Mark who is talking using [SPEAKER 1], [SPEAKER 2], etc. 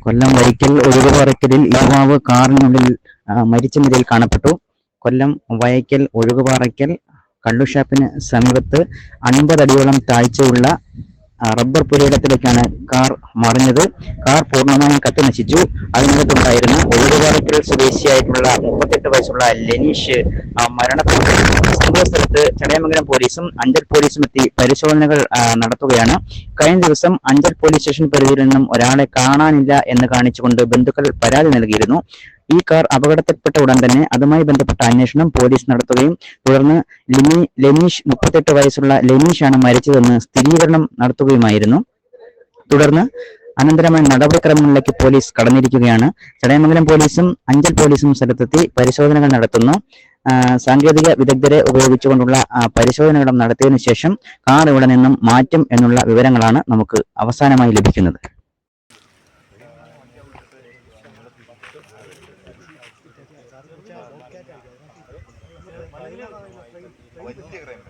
[SPEAKER 1] കൊല്ലം വൈക്കൽ ഒഴുകുപാറയ്ക്കലിൽ യുവാവ് കാറിനുള്ളിൽ മരിച്ച നിലയിൽ കാണപ്പെട്ടു. കൊല്ലം വയക്കൽ ഒഴുകുപാറയ്ക്കൽ കള്ളുഷാപ്പിന് സമീപത്ത് അൻപതടിയോളം താഴ്ചയുള്ള റബ്ബർ പുരയിടത്തിലേക്കാണ് കാർ മറിഞ്ഞത്. കാർ പൂർണമായും കത്തി നശിച്ചു. അതിനകത്തുണ്ടായിരുന്ന ഒഴിവുകാലത്തിൽ സ്വദേശിയായിട്ടുള്ള മുപ്പത്തെട്ട് വയസ്സുള്ള ലെനീഷ് മരണപ്പെട്ടു. ചടയമംഗലം പോലീസും അഞ്ചൽ പോലീസും എത്തി പരിശോധനകൾ നടത്തുകയാണ്. കഴിഞ്ഞ ദിവസം അഞ്ചൽ പോലീസ് സ്റ്റേഷൻ പരിധിയിൽ നിന്നും ഒരാളെ കാണാനില്ല എന്ന് കാണിച്ചുകൊണ്ട് ബന്ധുക്കൾ പരാതി നൽകിയിരുന്നു. ഈ കാർ അപകടത്തിൽപ്പെട്ട ഉടൻ തന്നെ അതുമായി ബന്ധപ്പെട്ട അന്വേഷണം പോലീസ് നടത്തുകയും തുടർന്ന് ലിനി ലെനീഷ് മുപ്പത്തെട്ട് വയസ്സുള്ള ലെനീഷാണ് മരിച്ചതെന്ന് സ്ഥിരീകരണം നടത്തുകയുമായിരുന്നു. തുടർന്ന് അനന്തരമായ നടപടിക്രമങ്ങളിലേക്ക് പോലീസ് കടന്നിരിക്കുകയാണ്. ചടയമംഗലം പോലീസും അഞ്ചൽ പോലീസും സ്ഥലത്തെത്തി പരിശോധനകൾ നടത്തുന്നു. സാങ്കേതിക വിദഗ്ധരെ ഉപയോഗിച്ചുകൊണ്ടുള്ള പരിശോധനകളും നടത്തിയതിനു ശേഷം കാർ ഇവിടെ നിന്നും മാറ്റും എന്നുള്ള വിവരങ്ങളാണ് നമുക്ക് അവസാനമായി ലഭിക്കുന്നത്. വലിയ ക്രൈം